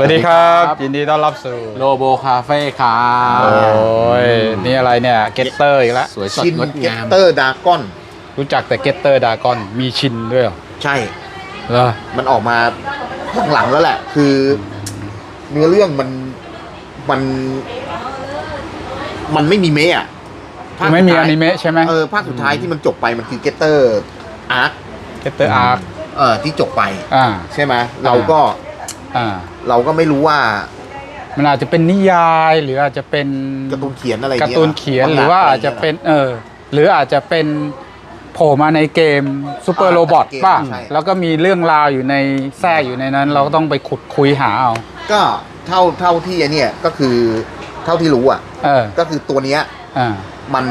วัสดีครับยินดีต้อนรับสู่โลโบคาเฟ่ครัโอ้บยนี่อะไรเนี่ยเกตเตอร์อีกแล้วสวยสดชินงดเกตงามเตอร์ดากอนรู้จักแต่เกตเตอร์ดากอนมีชินด้วยเหรอใช่ เหรอมันออกมาหลังๆแล้วแหละ คือ เนื้อเรื่องมันมัน มันไม่มีเมะอะภาคไม่มีสุดอท้ายนิเมะใช่ไหมเออภาคสุดท้ายที่มันจบไปมันคือเกตเตอร์อาร์คเกตเตอร์อาร์คเออที่จบไป อ่า ใช่ไหมเราก็ อ่า เราก็ไม่รู้ว่ามันอาจจะเป็นนิยายหรืออาจจะเป็นการ์ตูนเขียนอะไรการ์เงี้ยตูนเขียนหรือว่าอาจจะเป็นเออหรืออาจจะเป็นโผล่มาในเกมซูเปอร์โรบอทป่ะแล้วก็มีเรื่องราวอยู่ในแทรกอยู่ในนั้น เราก็ต้องไปขุดคุยหาเอาก็เท่าเท่าที่ไอ้เนี่ยก็คือเท่าที่รู้อะเออก็คือตัวเนี้ยอ่ามัน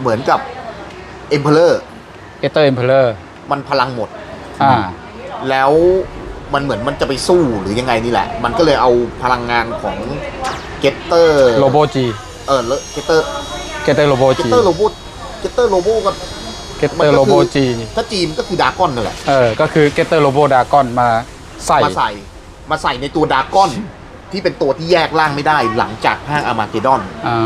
เหมือนกับเอ็มเพลเลอร์เกตเตอร์เอ็มเพลเลอร์มันพลังหมดอ่าแล้ว มันเหมือนมันจะไปสู้หรือยังไงนี่แหละ มันก็เลยเอาพลังงานของเกตเตอร์โลโบจีเออเกตเตอร์เกตเตอร์โลโบเกตจีเตอร์โลโบเกตเตอร์โลโบก็เกตเตอร์โลโบจีถ้าจีมก็คือดากอนนั่นแหละเออ ก็คือเกตเตอร์โลโบดากอนมาใส่มาใส่มาใส่ในตัวดากอนที่เป็นตัวที่แยกร่างไม่ได้หลังจากภาคอามาเกดอนอ่า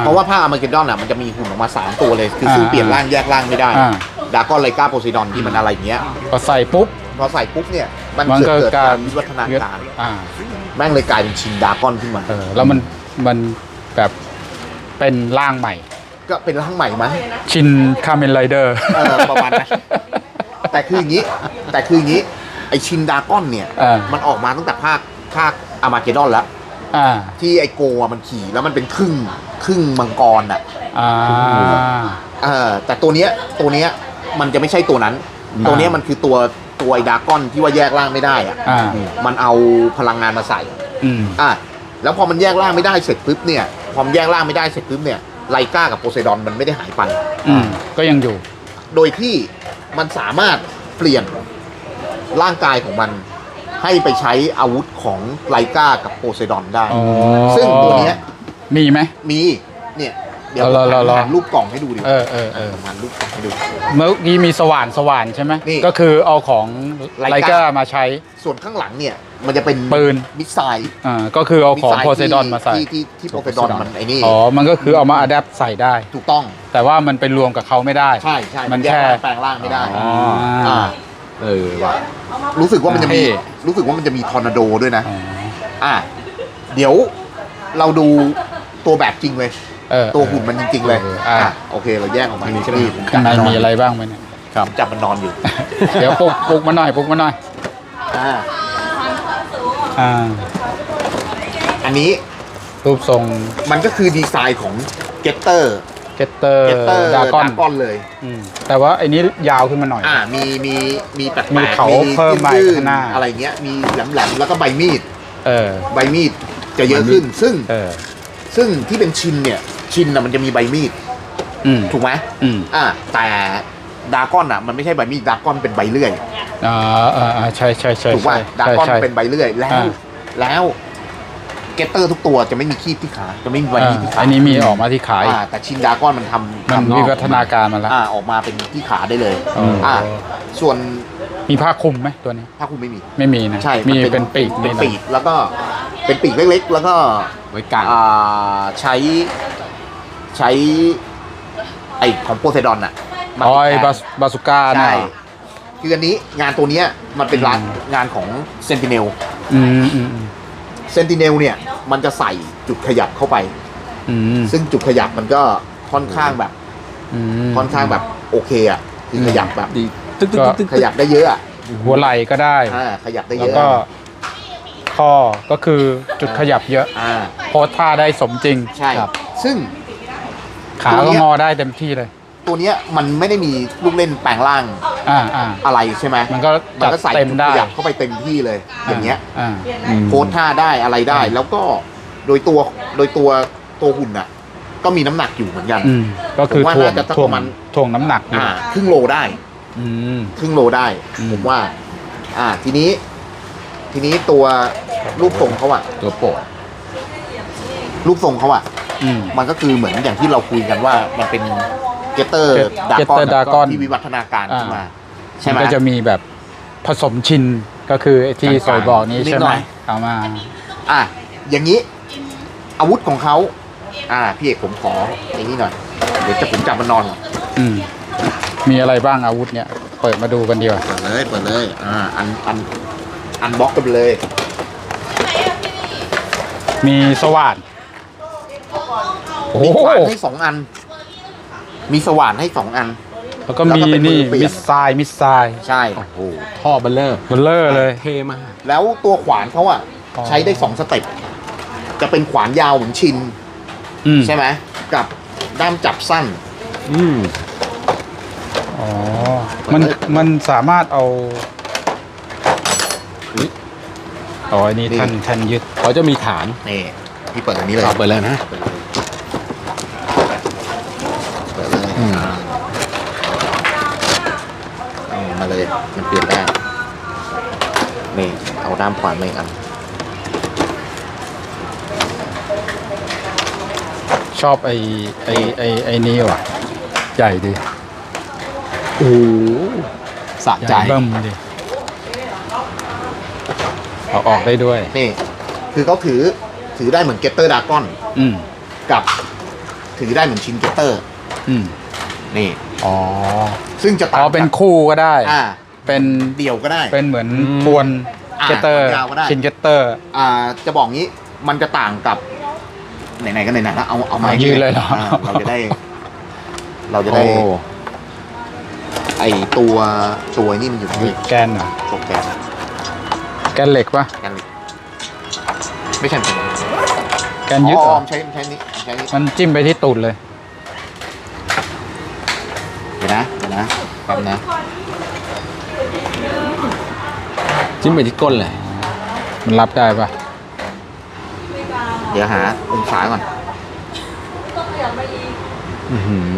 เพราะว่าภาคอามาเกดอนอะมันจะมีหุ่นออกมาสามตัวเลย คือซึ่งอ่าเปลี่ยนร่างแยกร่างไม่ได้อ่าดากอนไลกาโพไซดอนที่มันอะไรอย่างเงี้ยพอใส่ปุ๊บ พอใส่ปุ๊บเนี่ยมันมันเกิดก็เกิดกาการรวิวัฒนาการอ่าแม่งเลยกลายเป็นชินดากอนขึ้นมาเออแล้วมันมันแบบเป็นร่างใหม่ ก็เป็นร่างใหม่มั้งชินคาเมนไรเดอร์เออประมาณนั้นแต่คืออย่างนี้ แต่คืออย่างนี้ไอชินดากอนเนี่ยเออมันออกมาตั้งแต่ภาคภาคอามาเกดอนแล้วอ่าที่ไอโกะมันขี่แล้วมันเป็นครึ่งครึ่งมังกรอะอ่าเออแต่ตัวเนี้ยตัวเนี้ยมันจะไม่ใช่ตัวนั้นอ่าตัวเนี้ยมันคือตัว ตัวไอดากอนที่ว่าแยกร่างไม่ได้อะอ่า มันเอาพลังงานมาใส่ อืม อะแล้วพอมันแยกร่างไม่ได้เสร็จปุ๊บเนี่ยพอมันแยกร่างไม่ได้เสร็จปุ๊บเนี่ยไลกากับโพไซดอนมันไม่ได้หายไป อืม ก็ยังอยู่ โดยที่มันสามารถเปลี่ยนร่างกายของมัน ให้ไปใช้อาวุธของไลกากับโพไซดอนได้ อ๋อ ซึ่งตัวเนี้ยมีไหมมีเนี่ย เดี๋ยวรอรอรอ หันรูปกล่องให้ดูดิเออเออเออผมหันรูปกล่องให้ดู เมื่อกี้มีสว่านสว่านใช่ไหมนี่ก็คือเอาของไลไลกากามาใช้ ส่วนข้างหลังเนี่ยมันจะเป็นปืน มิสไซล์อ่าก็คือเอาของมิสซล์โพไซดอนมาใส่ ที่ที่ที่โพไซดอนมันไอ้นี่อ๋อ มันก็คือเอามาอัดแอปใส่ได้ ถูกต้องแต่ว่ามันไปรวมกับเขาไม่ได้ ใช่ใช่มันแยกแค่ร่างแปลงร่างไม่ได้อ๋ออ่า เออว่ะ รู้สึกว่ามันจะมีเท่ รู้สึกว่ามันจะมีทอร์นาโดด้วยนะ อ๋ออ่าเดี๋ยวเราดูตัวแบบจริงเลย เออตัวหุ่นมันจริง ๆ เลยอออ่าอะโอเคเราแยกออกมานี่ใช่ไหมข้างในมีอะไรบ้างไหมเนี่ยผมจับมันนอนอยู่ เดี๋ยวปลุกปลุกมาหน่อยปลุกมาหน่อยอ่าอ่าอันนี้รูปทรงมันก็คือดีไซน์ของเกตเตอร์เกตเตอร์เกตเตอร์ดาดากอนอนเลย แต่ว่าไอ้นี้ยาวขึ้นมาหน่อย อ่ามีมีมีแปลกมีๆเขาเพิ่มมายื่นข้างหน้าอะไรเงี้ยมีแหลมๆแล้วก็ใบมีดเออใบมีดจะเยอะขึ้น ซึ่งเออซึ่งที่เป็นชินเนี่ย ชินน่ะมันจะมีใบมีดอืมถูกไหมอืมอ่าแต่ดากอนอะมันไม่ใช่ใบมีดดากอนเป็นใบเลื่อยอ่าอ่าอ่าใช่ใช่ใช่ถูกป่ะใช่ดากอนใช่ เป็นใบเลื่อย แล้ว อ่า แล้วเกตเตอร์ทุกตัวจะไม่มีคีบที่ขาจะไม่มีใบอ่ามีดที่ขาอันนี้มีออกมาที่ขาย อ่าแต่ชินดากอนมันทำมันทำวิวัฒนาการมาแล้ว อ่าออกมาเป็นที่ขาได้เลยอ๋ออ่อ่าส่วนมีผ้าคลุมไหมตัวนี้ผ้าคลุมไม่มี ไม่มีนะ ใช่มีนเป็นปีกเป็นนี่นะปีกแล้วก็เป็นปีกเล็กๆ แล้วก็ไว้กัน อ่าใช้ ใช้ไอของโพไซดอนอะมาอ๋อติดไอ้แทน บาสบาสุก้าน่ะใช่คืออันนี้งานตัวเนี้ยมันเป็นร้านงานของเซนติเนลอืมอืมอืมเซนติเนลเนี่ยมันจะใส่จุดขยับเข้าไป อืมซึ่งจุดขยับมันก็ค่อนข้างแบบอืมค่อนข้างแบบโอเคอะคือขยับแบบดีตึ๊กตึ๊กตึ๊กตึ๊กขยับได้เยอะอะหัวไหล่ก็ได้ อ่าขยับได้แล้เยวอะก็ข้อก็คือจุดขยับเยอะอ่าโพสท่าได้สมจริง ใช่ ครับ ซึ่ง ขาตัวก็เนี้ยงอได้เต็มที่เลย ตัวเนี้ยมันไม่ได้มีลูกเล่นแปลงร่างอ่าอ่าอะไรใช่ไหมมันก็มันจัดก็ใส่เต็มจุดได้ขยับเข้าไปเต็มที่เลย อย่างเงี้ยอ่า อืมโพสท่าได้อะไรได้ แล้วก็โดยตัวโดยตัวตัวหุ่นอะ ก็มีน้ำหนักอยู่เหมือนกัน อืมก็คือผมว่าถ่วงน่าจะสักถ่วปงระมาณ ถ่วงน้ำหนักอยู่อ่าครึ่งโลได้ อืม ครึ่งโลได้อืม ผมว่า อ่า ทีนี้ ทีนี้ตัวรูปทรงเขาอะตัวโปรดรูปทรงเขาอะ อืม มันก็คือเหมือนอย่างที่เราคุยกันว่ามันเป็นเกตเตอร์ดา Getter Dragon ที่วิวัฒนาการขึ้นมา ใช่ไหม นก็จะมีแบบผสมชินก็คือไอ้ที่สวยบอกนี้นิดใช่หไหน่มอย เอามา อะอย่างนี้ อาวุธของเขาอ่า พี่เอกผมขอไอ้นี่หน่อย เดี๋ยวจะผมจับมันนอนก่อนอืม มีอะไรบ้างอาวุธเนี่ย เปิดมาดูกันดีกว่าเปิดเลยเปิดเลย อ่า อันอันอันบล็อกกันไปเลย มีสว่าน โอ้มีโหขวานให้สองอัน มีสว่านให้สองอัน แล้วก็มีแล้วก็เป็นมืนี่อเปลี่ยน มิสไซล์มิสไซล์ใช่ โอ้โห ท่อเบลเลอร์เบลเลอร์เลย เท่มากแล้วตัวขวานเขาอะ อ๋อ ใช้ได้สองสเต็ป จะเป็นขวานยาวเหมือนชิน อืมใช่ไหม กับด้ามจับสั้น อืมอ๋อมันมันสามารถเอาอ๋ออันนี้นี่ ท่านท่านยึดเขาจะมีฐานนี่พี่เปิดอันนี้เลยเอาไปเลยนะเปิดเลยเปิดเลย อืม อ่าเอา มาเลยมันเปลี่ยนได้นี่เอาด้ามขวานมาอีกอันชอบไอ้ไอ้ไอ้ไอ้นี่ว่ะ ใหญ่ดีโอ้โหสะใหใจญ่เบิ่มดีเอาออกได้ด้วย นี่ คือเขาถือถือได้เหมือนเกตเตอร์ดากอน อืมกับ ถือได้เหมือนชินเกตเตอร์ อืมนี่ อ๋อ ซึ่งจะอ๋ต่างอเป็นคู่ก็ได้ อ่า เป็นเดี่ยวก็ได้ เป็นเหมือนอืมทวนอ่าเกตเตอร์ยาวก็ได้ ชินเกตเตอร์ อ่าจะบอกงี้มันจะต่างกับไหนๆก็ไหนๆแล้วเอาเอาไม้เอายืนเลยเหรอาเราจะได้ เราจะโอ้ได้ไอตัวตัวนี่มันอยู่ที่แกนเหรอตกแกนแกนเหล็กปะแกนเหล็กไม่ใช่เป็นแกนยึดอ๋เหรออใช้ใช้นี่ใช้นี่มันจิ้มไปที่ตูดเลย เดี๋ยวนะเดี๋ยวนะแป๊บนะ จิ้มไปที่ก้นเลย มันรับได้ปะเดี๋ยวหาองศาก่อนอือหือ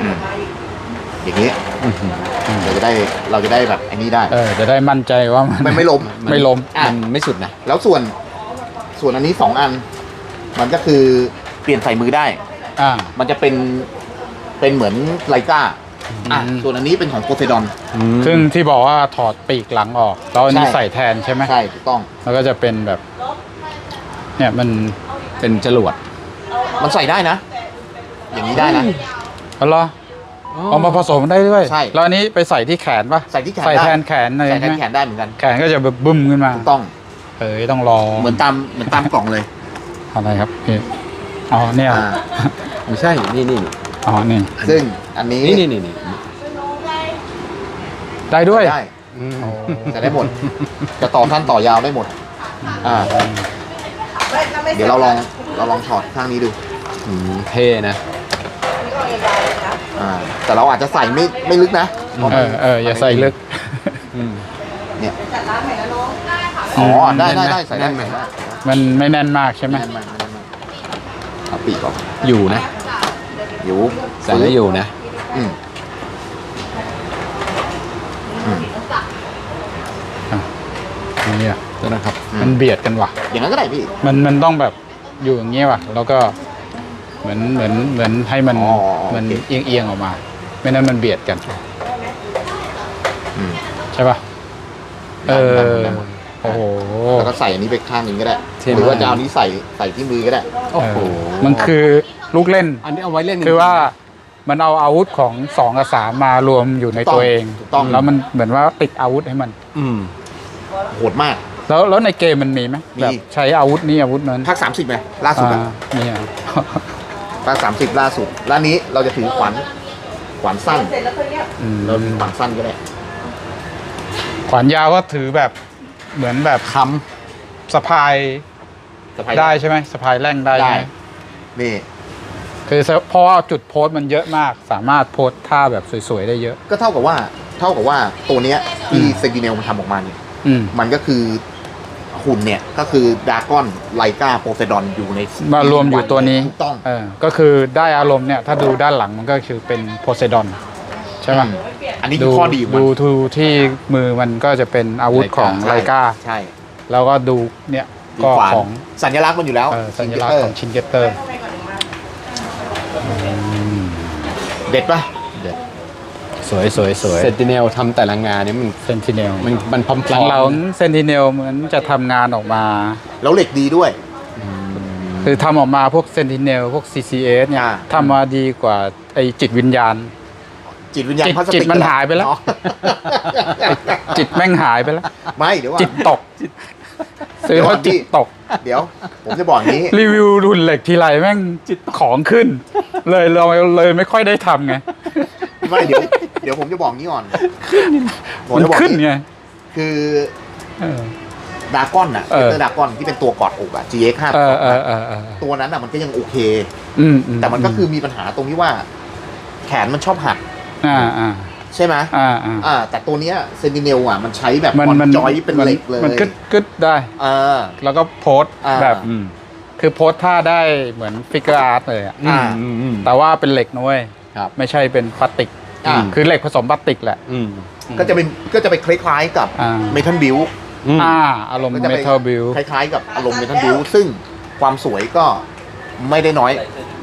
อืมอย่างนี้อื้อหือเราจะได้เราจะได้แบบอันนี้ได้เออจะได้มั่นใจว่ามันมันไม่ล้มไม่ล้มอะมันไม่สุดนะ แล้วส่วนส่วนอันนี้สองอัน มันก็คือเปลี่ยนใส่มือได้ อ่า มันจะเป็นเป็นเหมือนไลกา อะอืมส่วนอันนี้เป็นของโพไซดอน ซึ่งที่บอกว่าถอดปีกหลังออกแล้วอันนี้ใช่ ใส่แทนใช่ไหมใช่ถูกต้อง แล้วก็จะเป็นแบบ เนี่ยมันเป็นจรวดมันใส่ได้นะ อย่างนี้ได้นะ อ๋อเหรอเอามาผสมได้ด้วยใช่ แล้วอันนี้ไปใส่ที่แขนปะใส่ที่แขนใส่ได้แทนแขนเลยใส่แทใช่นไหมแขนได้เหมือนกันแขนก็จะแบบบึ้มขึ้นมาถูกต้องเอ้ยต้องรอเหมือนตามเหมือนตามกล่องเลยอะไรครับพี่อ๋อเนี่ยอ่าไม่ใช่ นี่นี่ อ๋อนี่ซึ่งอันนี้นี่นี่นี่นี่ได้ด้วยได้อืมจะได้หมด จะต่อสั้นต่อยาวได้หมด อ่า เดี๋ยวเราลองเราลองถอดข้างนี้ดูอืมเท่นะอ่าแต่เราอาจจะใส่ไม่ไม่ลึกนะพระเอมันอเอออย่าใส่ลึกอืมเนี่ยอ๋อได้ได้ได้ใส่ได้แน่นไหมใส่ได้มันไม่แน่นมากใช่ไหมแน่นมากแน่นมากเอาปีกออกอยู่นะ อยู่ใส่แล้วอยู่นะ อืมอืมนี่อะตัวนะครับ มันเบียดกันว่ะ อย่างนั้นก็ได้พี่ มันมันต้องแบบอยู่อย่างเงี้ยว่ะ แล้วก็เหมือนเหมือนเหมือนให้มันอ๋อมันโอเคเอียงเอียงๆออกมา ไม่นั้นมันเบียดกันอืมใช่ป่ะเอได้อได้หมดโอ้โหแล้วก็ใส่อันนี้ไปข้างหนึงก็ได้เท่มากหรือว่าจะเอานี้ใส่ใส่ที่มือก็ได้โอ้โหเออมันคือ ลูกเล่น อันนี้เอาไว้เล่น คือว่ามันเอาอาวุธของสองกับสามมารวมอยู่ในตัวเองถูกต้อง แล้วมันเหมือนว่าติดอาวุธให้มัน อืมโหดมาก แล้วแล้วในเกมมันมีไหมมี แบบใช้อาวุธนี้อาวุธนั้นภาคสามสิบไหมล่าสุดอะอ่ามีอะ ภาคสามสิบล่าสุดร้านนี้เราจะถือขวานขวานสั้นอืมเราถือขวานสั้นก็ได้ขวานยาวก็ถือแบบเหมือนแบบค้สะพายสะพายได้ใช่ไหมสะพายแร่งได้ได้ใช่ไหมนี่ คือเพราะว่าจุดโพสต์มันเยอะมาก สามารถโพสต์ท่าแบบสวยๆได้เยอะ ก็เท่ากับว่าเท่ากับว่าตัวเนี้ยที่อืมเซกิเนลมันทำออกมาเนี่ยอืมมันก็คือหุ่นเนี่ยก็คือดากอนไลกาโพไซดอนอยู่ในมารวมอยู่ตัวนี้ถูกต้องเออก็คือได้อารมณ์เนี่ย ถ้าดูด้านหลังมันก็คือเป็นโพไซดอนใช่ไหมอืมอันนี้คือข้อดีของมันดูทูที่มือมันก็จะเป็นอาวุธของไลกาใช่แล้วก็ดูเนี่ยมีก็ขวานของ สัญลักษณ์มันอยู่แล้วเออสัญลักษณ์ของชินเกเตอร์ เด็ดปะำเด็ดสสวยสวยสวยเซนติเนลทำแต่ละงานนี้มันเซนติเนลมันมันพร้อมหลังเราเซนติเนลเหมือนจะทำงานออกมา แล้วเหล็กดีด้วย คือทำออกมาพวกเซนติเนลพวก CCS เนี่ยอ่า ทำมาดีกว่าไอจิตวิญญาณ จิตวิญญาณจิตพลาสติกจิตมันหายไปแล้ว อ๋อจิตแม่งหายไปแล้ว ไม่เดี๋ยวก่อนจิตตก ซื้อเดี๋ยวก่แล้อวนจิตพี่ตก เดี๋ยว ผมจะบอกอย่างนี้ รีวิวรุ่นเหล็กทีไรแม่งจิตของขึ้น เลยเราเลยไม่ค่อยได้ทำไงไม่เดี๋ยวเดี๋ยวผมจะบอกอย่างนี้ก่อนผมมันจะบอกขึ้นอย่างไงคือเออ ดากอนอะเออ เตอร์ดากอนที่เป็นตัวกอดอกอะ GX 5เออเออเออเออตัวนั้นอะมันก็ยังโอเค อืมอืแต่มันก็คือมีปัญหาตรงที่ว่า แขนมันชอบหัก อ่าอ่า ใช่ไหมอ่าอ่าอ่าแต่ตัวเนี้ยเซนติเนลอะมันใช้แบบมันออนมันจอยเป็นเหล็กเลย มันกึดกึดได้อ่าแล้วก็โพสต์อ่าแบบอืมคือโพสต์ท่าได้เหมือนฟิกเกอร์อาร์ตเลยอะอ่าอืมอืมแต่ว่าเป็นเหล็กนะเว้ยครับไม่ใช่เป็นพลาสติกอ่าคือเหล็กผสมพลาสติกแหละอืมก็จะเป็นก็จะไปคล้ายๆกับอ่าเมทัลบิวอืมอ่าอารมณ์ก็จะเมไปทัลบิลคล้ายๆกับอารมณ์เมทัลบิวซึ่งความสวยก็ ไม่ได้น้อย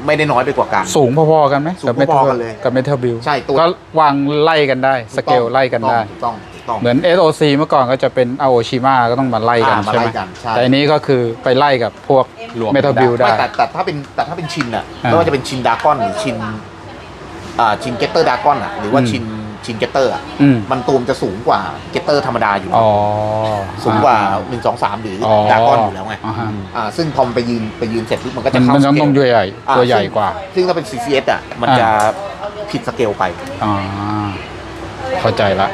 ไม่ได้น้อยไปกว่ากัน สูงพอๆกันไหมสูงพอๆกันเลยกับเมทัลบิลใช่ตัว ก็วางไล่กันได้ สเกลไล่กันได้ถูกต้องถูกต้องเหมือน SOC เมื่อก่อนก็จะเป็นอาโอชิมาก็ต้องมาไล่กันอ่ามาใช่ไหมไล่กันใช่แต่อันนี้ก็คือไปไล่กับพวกรวมเมทัลบิลได้ไม่แต่แต่ถ้าเป็นแต่ถ้าเป็นชินอะอ่าไม่ว่าจะเป็นชินดากอนหรือชินอ่าชินเกตเตอร์ดากอนอะหรือว่าอืมชิน ชินเกตเตอร์อะอืม มันตูมจะสูงกว่าเกตเตอร์ธรรมดาอยู่อ๋อสูงกว่าหนึ่งสองสามหรือออ๋อดากอนอยู่แล้วไงอ่าฮะอ่าซึ่งพอมันไปยืนไปยืนเสร็จปุ๊บมันก็จะมันเข้ามันสต้องเกต้อลงตัวใหญ่อ่า ตัวใหญ่ซึ่งกว่า ซึ่งถ้าเป็น CCS อะมันอ่าจะผิดสเกลไป อ่า เข้าใจละ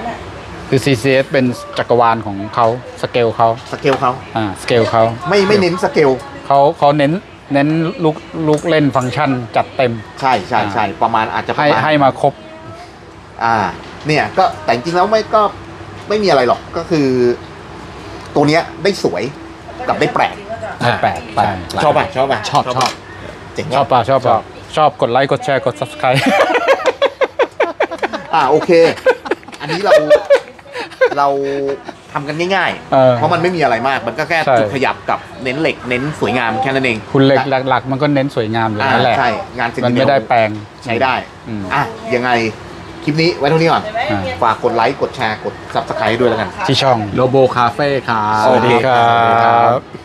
คือ CCS เป็นจักรวาลของเขาสเกลเขาสเกลเขาอ่าสเกลเขาไม่ไม่เน้นสเกล เขาเขาเน้นเน้นลุกลุกเล่นฟังก์ชันจัดเต็ม ใช่ใช่ใช่ประมาณอาจจะประให้มาณให้มาครบ อ่า เนี่ยก็แต่จริงๆแล้วไม่ก็ไม่มีอะไรหรอกก็คือ ตัวเนี้ยได้สวยกับได้แปลกไม่แปลกแปลกใช่ชอบป่ะชอบป่ะชอบชอบ เจ๋งชอบป่ะป่ะชอบป่ะชอบกดไลค์กดแชร์กด subscribe อ่าโอเค อันนี้เราเราทำกันง่ายเออ ๆ เพราะมันไม่มีอะไรมาก มันก็แค่ใช่ จุดขยับกับเน้นเหล็กเน้นสวยงามแค่นั้นเองคุณเหล็กหลักๆ มันก็เน้นสวยงามอยู่อ่าแล้วแหละ ใช่ งานเซนมันติเนไม่ลได้แปลง ใช้ได้ อืม อะยังไง คลิปนี้ไว้เท่านี้ก่อนอ่าฝากกดไลค์กดแชร์กดซับสไครต์ด้วยแล้วกัน ที่ช่อง โลโบคาเฟ่ครับ สวัสดีครัสวัสดีครับบ